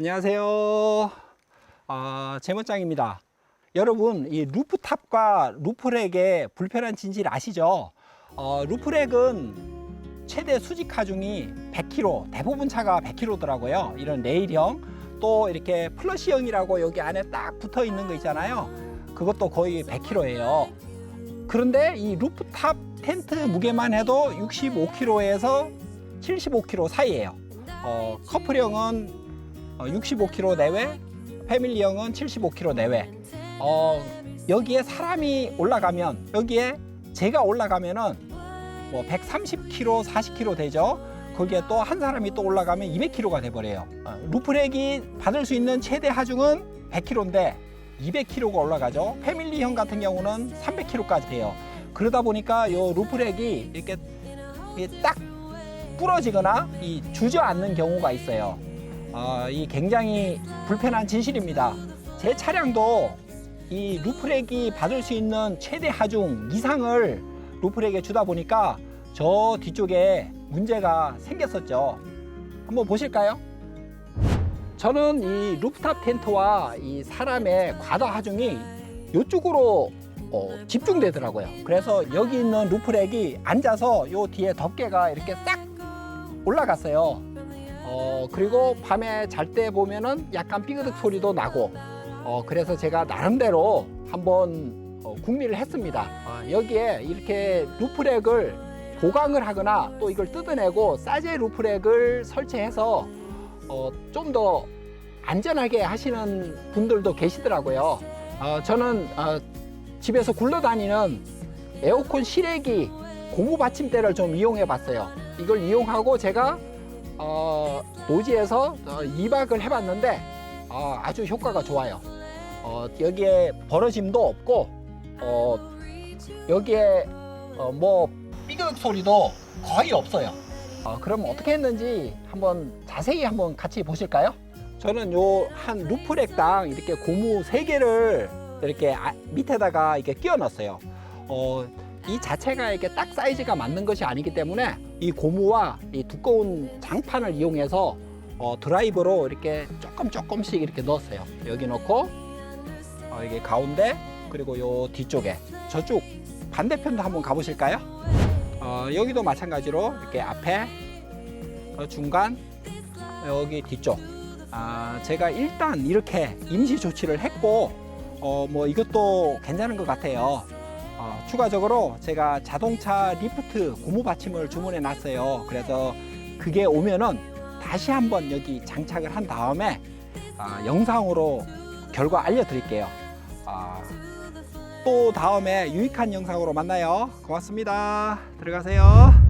안녕하세요. 아, 제모장입니다. 여러분, 이 루프탑과 루프렉의 불편한 진실 아시죠? 어, 루프렉은 최대 수직 하중이 100kg, 대부분 차가 100kg더라고요. 이런 레일형, 또 이렇게 플러시형이라고 여기 안에 딱 붙어 있는 거 있잖아요. 그것도 거의 100kg예요. 그런데 이 루프탑 텐트 무게만 해도 65kg에서 75kg 사이예요. 어, 커플형은 어, 65kg 내외, 패밀리형은 75kg 내외. 어, 여기에 사람이 올라가면 여기에 제가 올라가면은 뭐 130kg, 40kg 되죠. 거기에 또 한 사람이 또 올라가면 200kg가 돼버려요. 어, 루프렉이 받을 수 있는 최대 하중은 100kg인데 200kg가 올라가죠. 패밀리형 같은 경우는 300kg까지 돼요. 그러다 보니까 요 루프렉이 이렇게 딱 부러지거나 이 주저앉는 경우가 있어요. 어, 이 굉장히 불편한 진실입니다. 제 차량도 이 루프렉이 받을 수 있는 최대 하중 이상을 루프렉에 주다 보니까 저 뒤쪽에 문제가 생겼었죠. 한번 보실까요? 저는 이 루프탑 텐트와 이 사람의 과다 하중이 이쪽으로 어, 집중되더라고요. 그래서 여기 있는 루프렉이 앉아서 요 뒤에 덮개가 이렇게 딱 올라갔어요. 어, 그리고 밤에 잘 때 보면은 약간 삐그덕 소리도 나고, 어, 그래서 제가 나름대로 한번 어, 궁리를 했습니다. 어, 여기에 이렇게 루프렉을 보강을 하거나 또 이걸 뜯어내고 사제 루프렉을 설치해서 어, 좀 더 안전하게 하시는 분들도 계시더라고요. 어, 저는 어, 집에서 굴러다니는 에어컨 실외기 고무 받침대를 좀 이용해 봤어요. 이걸 이용하고 제가 어, 노지에서 어, 2박을 해봤는데 어, 아주 효과가 좋아요. 어, 여기에 벌어짐도 없고 어, 여기에 어, 뭐 삐걱 소리도 거의 없어요. 어, 그럼 어떻게 했는지 한번 자세히 한번 같이 보실까요? 저는 요 한 루프렉당 이렇게 고무 세 개를 이렇게 아- 밑에다가 이렇게 끼워 넣었어요. 어, 이 자체가 이렇게 딱 사이즈가 맞는 것이 아니기 때문에 이 고무와 이 두꺼운 장판을 이용해서 어, 드라이버로 이렇게 조금 조금씩 이렇게 넣었어요. 여기 넣고 어, 이게 가운데 그리고 요 뒤쪽에 저쪽 반대편도 한번 가보실까요? 어, 여기도 마찬가지로 이렇게 앞에 어, 중간 여기 뒤쪽 아, 제가 일단 이렇게 임시 조치를 했고 어, 뭐 이것도 괜찮은 것 같아요. 어, 추가적으로 제가 자동차 리프트 고무 받침을 주문해 놨어요. 그래서 그게 오면은 다시 한번 여기 장착을 한 다음에 아, 영상으로 결과 알려드릴게요. 아, 또 다음에 유익한 영상으로 만나요. 고맙습니다. 들어가세요.